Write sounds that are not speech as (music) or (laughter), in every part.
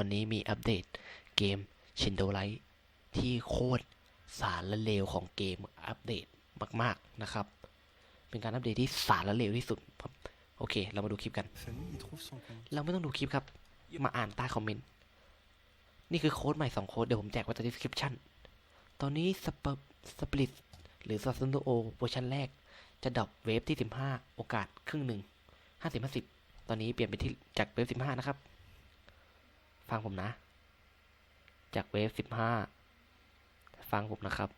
วันนี้มีอัปเดตเกมชินโดไลท์ที่โคตรสารและเลวของเกมอัปเดตมาก ๆ นะครับ เป็นการอัปเดตที่สารและเลวที่สุดครับโอเค เรามาดูคลิปกัน Famille, il trouve son compte. เราไม่ต้องดูคลิปครับ มาอ่านใต้คอมเมนต์ นี่คือโค้ดใหม่สองโค้ด เดี๋ยวผมแจกไว้ใต้ description ตอนนี้สปสปริตหรือ s ั s นโอเวอร์ชันแรก จะดรอปเวฟที่ 15 โอกาสครึ่งหนึ่ง 50 50 ตอนนี้เปลี่ยนเป็นที่จากเวฟ 15 นะครับ ฟังผมนะ จากเวฟ15ฟังผมนะครับ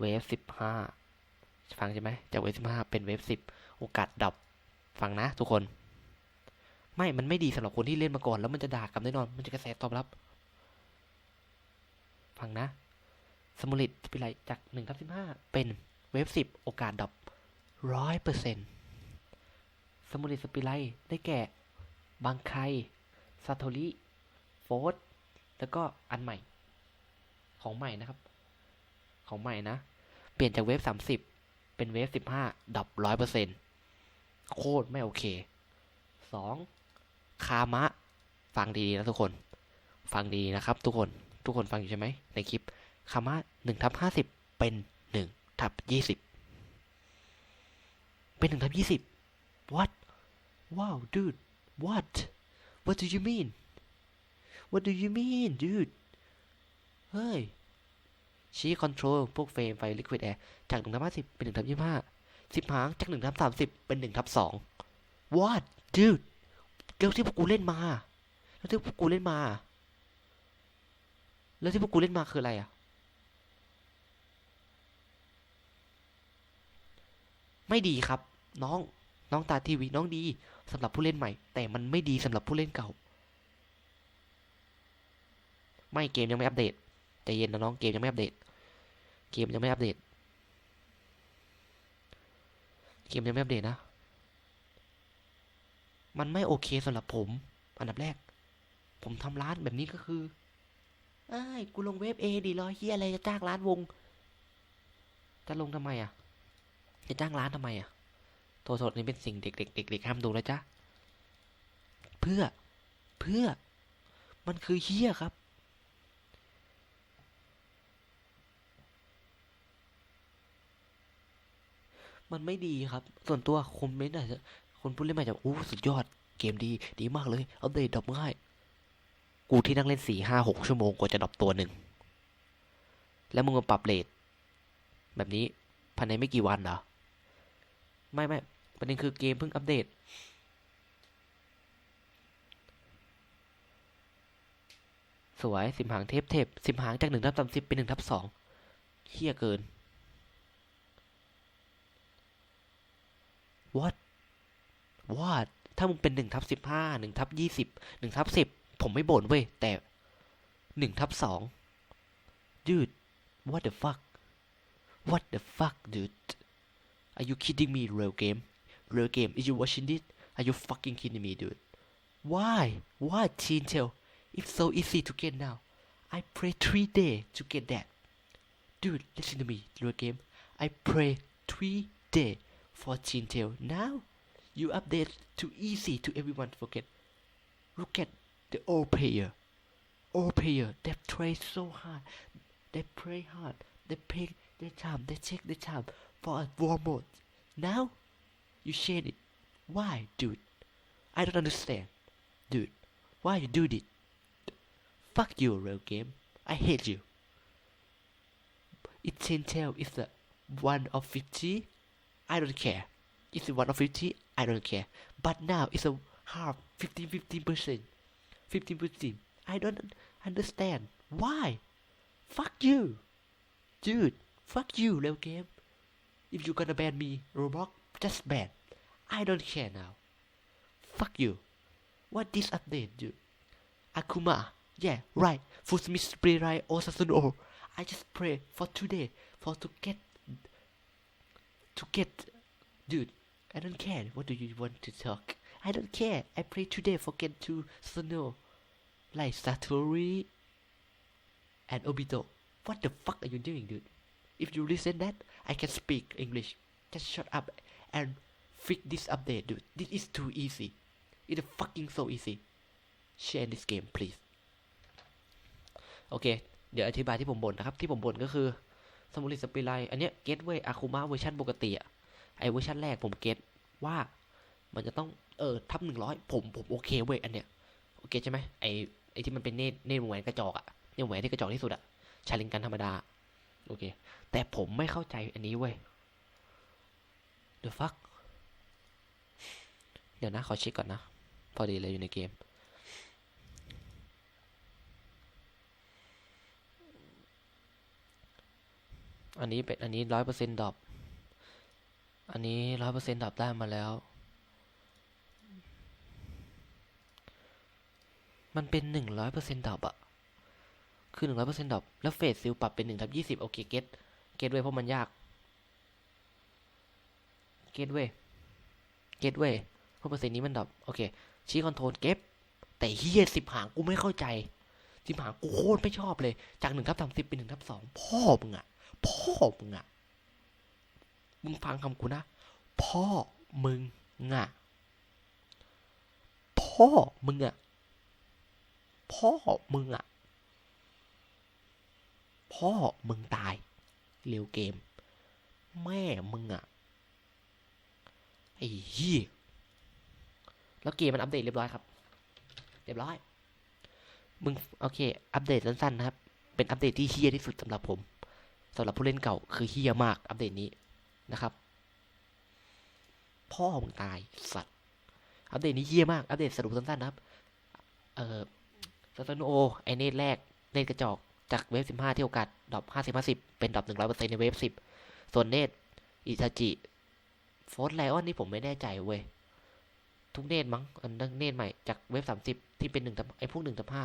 เวฟ15ฟังใช่ไหมจากเวฟ15เป็นเวฟ10โอกาสดับ ฟังนะ ทุกคน ไม่ มันไม่ดีสำหรับคนที่เล่นมาก่อน แล้วมันจะด่ากลับแน่นอน มันจะกระแสตอบรับ ฟังนะ สมุลิตเป็นไรจากหนึ่งทับสิบห้าเป็นเวฟสิบโอกาสดับร้อยเปอร์เซ็นต์สมุลิตสปิไลได้แก่บางไคซาโทริ โฟสแล้วก็อันใหม่ ของใหม่นะครับ ของใหม่นะ เปลี่ยนจากเวฟสามสิบเป็นเวฟสิบห้าดับร้อยเปอร์เซ็นต์โคตรไม่โอเคสองคามะ ฟังดีๆนะทุกคน ฟังดีนะครับ ทุกคน ทุกคนฟังอยู่ใช่ไหมในคลิป คามะหนึ่งทับห้าสิบเป็นหนึ่งทับยี่สิบเป็นหนึ่งทับยี่สิบ what wow dude what what do you mean what do you mean dude เฮ้ย ชี้คอนโทรลพวกเฟรมไฟลิควิดแอร์จากหนึ่งทับห้าสิบเป็นหนึ่งทับยี่ห้าสิบหางจากหนึ่งทับสามสิบเป็นหนึ่งทับสอง what dude แล้วที่พวกกูเล่นมา แล้วที่พวกกูเล่นมา แล้วที่พวกกูเล่นมาคืออะไรอะ ไม่ดีครับ น้องน้องตาทีวีน้องดีสำหรับผู้เล่นใหม่ แต่มันไม่ดีสำหรับผู้เล่นเก่า ไม่เกมยังไม่อัปเดตใจเย็นนะน้องเกมยังไม่อัปเดต เกมยังไม่อัปเดต เกมยังไม่อัปเดตนะ มันไม่โอเคสำหรับผม อันดับแรก ผมทำร้านแบบนี้ก็คือเอ้ยกูลงเว็บเอดีรอยเฮียอะไรจะจ้างร้านวง จะลงทำไมอะ จะจ้างร้านทำไมอะโทษโทษนี่เป็นสิ่งเด็กเด็กเด็กเด็กห้ามดูนะจ๊ะ เพื่อ เพื่อ มันคือเฮียครับ มันไม่ดีครับ ส่วนตัวคอมเมนต์อาจจะคนผู้เล่นใหม่จะอู้สุดยอดเกมดีดีมากเลย อัปเดตดับง่าย กูที่นั่งเล่นสี่ห้าหกชั่วโมงกว่าจะดับตัวหนึ่ง แล้วมึงมาปรับเลทแบบนี้ภายในไม่กี่วันเหรอ ไม่ไม่ประเด็นคือเกมเพิ่งอัปเดต สวยสิบหางเทปเทปสิบหางจากหนึ่งทับสามสิบเป็นหนึ่งทับสองเฮี้ยเกิน what what ถ้ามึงเป็นหนึ่งทับสิบห้าหนึ่งทับยี่สิบหนึ่งทับสิบผมไม่โบนเว้ย แต่หนึ่งทับสอง dude what the fuck what the fuck dude are you kidding me real game real game is you watching this are you fucking kidding me dude why why teen tail it's so easy to get now I pray three day to get that dude listen to me real game I pray three day 14 tail. Now you update too easy to everyone forget. Look at the old player. Old player they play so hard. They play hard. They pay the time. They take the time for a war. Now you change it. Why, dude? I don't understand. Dude, why you do this? Fuck you, real game. I hate you. It's Intel is the 1 of 50 I don't care. It's 1 of 50 I don't care. But now it's a half 15 15 percent. 15 percent. I don't understand. Why? Fuck you. Dude fuck you real game if you're gonna ban me Roblox just ban. I don't care now. Fuck you. What this update dude? Akuma. Yeah right. Fusumi spray right? Or Sasuno. I just pray for today for to get to get dude I don't care what do you want to talk I don't care I pray today for get to Sasuno like Satori and Obito what the fuck are you doing dude if you listen that I can speak English just shut up and fix this update dude this is too easy it's fucking so easy share this game please โอเค เดี๋ยวอธิบายที่ผมบ่นนะครับ ที่ผมบ่นก็คือ สมุริสปิไลอันเนี้ยเก็ตเว้ยอาคุมะเวอร์ชันปกติอะไอเวอร์ชันแรกผมเก็ตว่ามันจะต้องเออทับหนึ่งร้อยผมผมโอเคเว้ยอันเนี้ยโอเคใช่ไหมไอไอที่มันเป็นเนตเนตแหวนกระจอกอะเนตแหวนที่กระจอกที่สุดอะชาลิงกันธรรมดาโอเค แต่ผมไม่เข้าใจอันนี้เว้ย the fuck เดี๋ยวนะขอเช็คก่อนนะ พอดีเลยอยู่ในเกม อันนี้เป็นอันนี้ร้อยเปอร์เซ็นต์ดอปอันนี้ร้อยเปอร์เซ็นต์ดอปได้มาแล้ว มันเป็นหนึ่งร้อยเปอร์เซ็นต์ดอปอะคือหนึ่งร้อยเปอร์เซ็นต์ดอปแล้วเฟสซิลปรับเป็นหนึ่งทับยี่สิบโอเคเก็ตเก็ตเว้ยเพราะมันยากเก็ตเว้ยเก็ตเว้ยเพราะเปอร์เซ็นต์นี้มันดอปโอเค ชี้คอนโทรลเก็บแต่เฮียสิบหางกูไม่เข้าใจสิบหางกูโคตรไม่ชอบเลย จากหนึ่งทับสามสิบเป็นหนึ่งทับสองพ่อมึงอะ พ่อมึงอะมึงฟังคำกูนะ พ่อมึงอะพ่อมึงอะพ่อมึงอะพ่อมึงตาย เร็วเกม แม่มึงอะไอ้เหี้ยแล้วเกมมันอัปเดตเรียบร้อยครับ เรียบร้อย มึง โอเค อัปเดตสั้นๆนะครับ เป็นอัปเดตที่เฮี้ยที่สุดสำหรับผม สำหรับผู้เล่นเก่าคือเฮี้ยมากอัปเดตนี้นะครับ พ่อมึงตายสัตว์อัปเดตนี้เฮี้ยมากอัปเดตสรุปสั้นๆนะครับ เอ่อสตโนโอไอเนตแรกเนตกระจอกจากเวฟสิบห้าที่โอกาสดรอปห้าสิบห้าสิบเป็นดรอปหนึ่งร้อยเปอร์เซ็นต์ในเวฟสิบส่วนเนตอิซาจิโฟร์ไลออนนี่ผมไม่แน่ใจเว้ยทุกเนตมั้งอันนั้นเนตใหม่จากเว็บสามสิบที่เป็นหนึ่งไอพวกหนึ่งทับห้า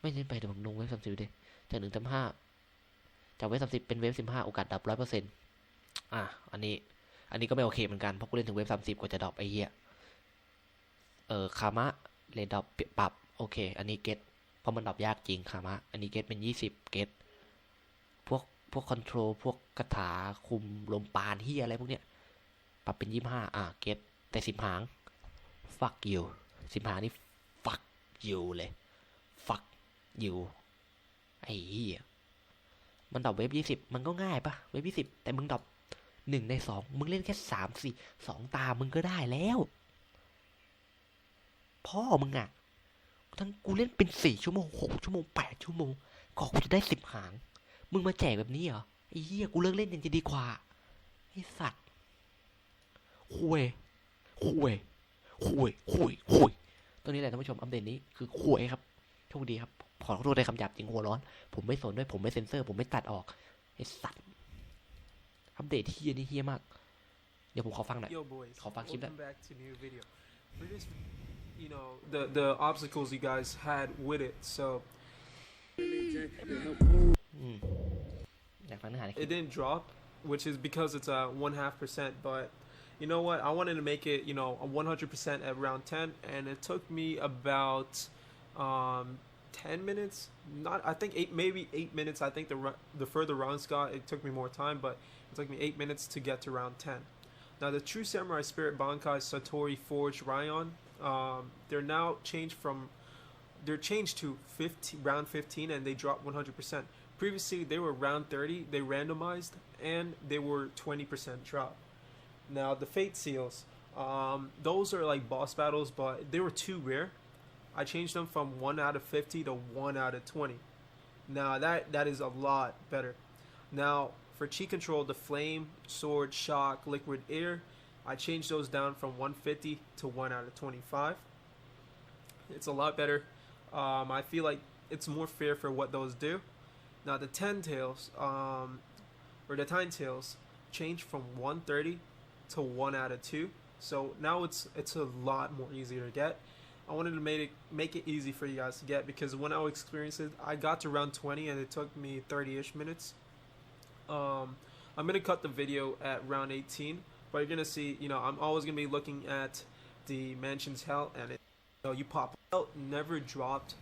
ไม่เน้นไปเดี๋ยวผมลงเว็บสามสิบดิจากหนึ่งทับห้า จากเว็บสามสิบเป็นเว็บสิบห้าโอกาสดับร้อยเปอร์เซ็นต์อะอันนี้ อันนี้ก็ไม่โอเคเหมือนกันเพราะกูเล่นถึงเว็บสามสิบกว่าจะดับไอ้เหี้ยเออคามะเลนดับปรับโอเค อันนี้เก็ตเพราะมันดับยากจริงคามะอันนี้เก็ตเป็นยี่สิบเก็ตพวกพวกคอนโทรลพวกคาถาคุมลมปานเฮียอะไรพวกเนี้ยปรับเป็นยี่ห้าอะเก็ตแต่สิบหาง fuck you สิบหานี่ fuck you เลย fuck you ไอ้เหี้ย มันดรอปเว็บยี่สิบมันก็ง่ายปะเว็บยี่สิบแต่มึงดรอปหนึ่งในสองมึงเล่นแค่สามสี่สองตามึงก็ได้แล้ว พ่อมึงอะทั้งกูเล่นเป็นสี่ชั่วโมงหกชั่วโมงแปดชั่วโมงกอกูจะได้สิบหาง มึงมาแจกแบบนี้เหรอไอ้เหี้ยกูเลิกเล่นยังจะดีกว่าไอ้สัตว์คุยคุยคุยคุยคุยตัวนี้แหละท่านผู้ชมอัปเดตนี้คือคุยครับโชคดีครับ ขอโทษในคำหยาบจริงหัวร้อน ผมไม่สนด้วย ผมไม่เซ็นเซอร์ ผมไม่ตัดออกไอ้สัตว์ อัปเดตที่เฮียนี่เฮียมาก เดี๋ยวผมขอฟังหน่อย Yo, boys. ขอฟังคลิป Welcome back to new video. For this, you know, the the obstacles you guys had with it. So อืมอยากฟังเนื้อหาในคลิ it ป didn't drop, which is because it's a one half percent. But you know what? I wanted to make it, you know, a 100 percent at round 10, and it took me about um 10 minutes. Not, I think eight, maybe eight minutes. I think the the further rounds got, it took me more time, but it took me eight minutes to get to round 10. Now, the True Samurai Spirit Bankai Satori Forge Ryon, um, they're now changed from, they're changed to 15, round 15 and they dropped 100%. Previously, they were round 30, they randomized, and they were 20% drop. Now, the Fate Seals, um, those are like boss battles, but they were too rare. I changed them from 1 out of 50 to 1 out of 20. Now, that, that is a lot better. Now, for chi control, the flame, sword, shock, liquid air, I changed those down from 150 to 1 out of 25. It's a lot better. Um, I feel like it's more fair for what those do. Now, the 10 tails, um, or the 9 tails, changed from 130 to 1 out of 2. So now it's it's a lot more easier to get. I wanted to make it make it easy for you guys to get because when I experienced it, I got to round 20 and it took me 30ish minutes. Um, I'm gonna cut the video at round 18, but you're gonna see, you know, I'm always gonna be looking at the mansion's hell, and it, you know, you pop out, never dropped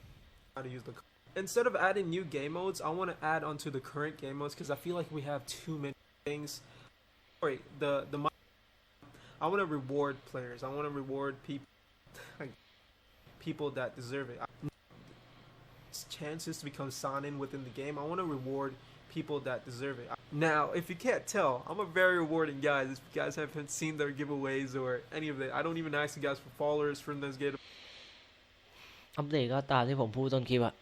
how to use the. Instead of adding new game modes, I want to add onto the current game modes because I feel like we have too many things. Sorry, the the. I want to reward players. I want to reward people, (laughs) people that deserve it. chances to become Sanin within the game. I want to reward people that deserve it. Now, if you can't tell, I'm a very rewarding guy. If you guys haven't seen their giveaways or any of it, I don't even ask you guys for followers from this game. อัปเดตก็ตามที่ผมพูดต้นคลิปอะ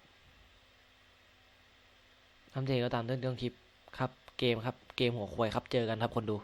อัปเดตก็ตามต้นต้นคลิปครับ เกมครับ เกมหัวควายครับ เจอกันครับคนดู